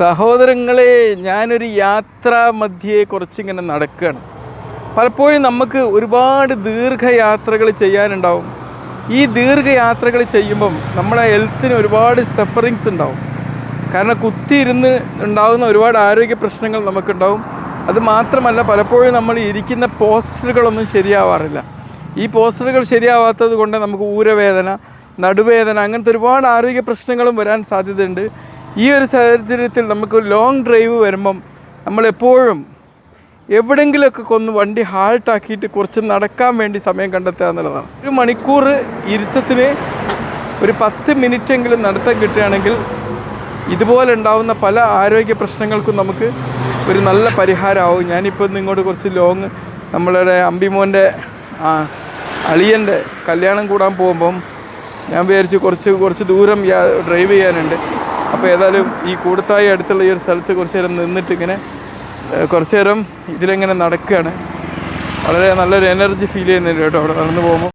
സഹോദരങ്ങളെ ഞാനൊരു യാത്രാ മധ്യേ കുറച്ചിങ്ങനെ നടക്കുകയാണ് പലപ്പോഴും നമുക്ക് ഒരുപാട് ദീർഘയാത്രകൾ ചെയ്യാനുണ്ടാവും. ഈ ദീർഘയാത്രകൾ ചെയ്യുമ്പം നമ്മുടെ ഹെൽത്തിന് ഒരുപാട് സഫറിങ്സ് ഉണ്ടാവും. കാരണം കുത്തി കുത്തിയിരുന്ന് ഉണ്ടാകുന്ന ഒരുപാട് ആരോഗ്യ പ്രശ്നങ്ങൾ നമുക്കുണ്ടാവും. അത് മാത്രമല്ല പലപ്പോഴും നമ്മൾ ഇരിക്കുന്ന പോസ്റ്ററുകളൊന്നും ശരിയാവാറില്ല. ഈ പോസ്റ്ററുകൾ ശരിയാവാത്തത് കൊണ്ട് നമുക്ക് ഊരവേദന നടുവേദന അങ്ങനത്തെ ഒരുപാട് ആരോഗ്യ പ്രശ്നങ്ങളും വരാൻ സാധ്യതയുണ്ട്. ഈ ഒരു സാഹചര്യത്തിൽ നമുക്ക് ലോങ് ഡ്രൈവ് വരുമ്പം നമ്മളെപ്പോഴും എവിടെങ്കിലുമൊക്കെ കൊന്ന് വണ്ടി ഹാൾട്ടാക്കിയിട്ട് കുറച്ച് നടക്കാൻ വേണ്ടി സമയം കണ്ടെത്തുക എന്നുള്ളതാണ്. ഒരു മണിക്കൂർ ഇരുത്തത്തിന് ഒരു പത്ത് മിനിറ്റെങ്കിലും നടത്തം കിട്ടുകയാണെങ്കിൽ ഇതുപോലെ ഉണ്ടാവുന്ന പല ആരോഗ്യ പ്രശ്നങ്ങൾക്കും നമുക്ക് ഒരു നല്ല പരിഹാരമാവും. ഞാനിപ്പോൾ ഇന്ന് കുറച്ച് ലോങ് നമ്മളുടെ അമ്പിമോന്റെ അളിയന്റെ കല്യാണം കൂടാൻ പോകുമ്പം ഞാൻ വിചാരിച്ച് കുറച്ച് കുറച്ച് ദൂരം ഡ്രൈവ് ചെയ്യാനുണ്ട്. അപ്പോൾ ഏതായാലും ഈ കൂടത്തായി അടുത്തുള്ള ഈ ഒരു സ്ഥലത്ത് കുറച്ച് നേരം നിന്നിട്ട് ഇങ്ങനെ കുറച്ച് നേരം ഇതിലിങ്ങനെ നടക്കുകയാണ് വളരെ നല്ലൊരു എനർജി ഫീൽ ചെയ്യുന്നുണ്ട് കേട്ടോ അവിടെ നടന്നു പോകുമ്പോൾ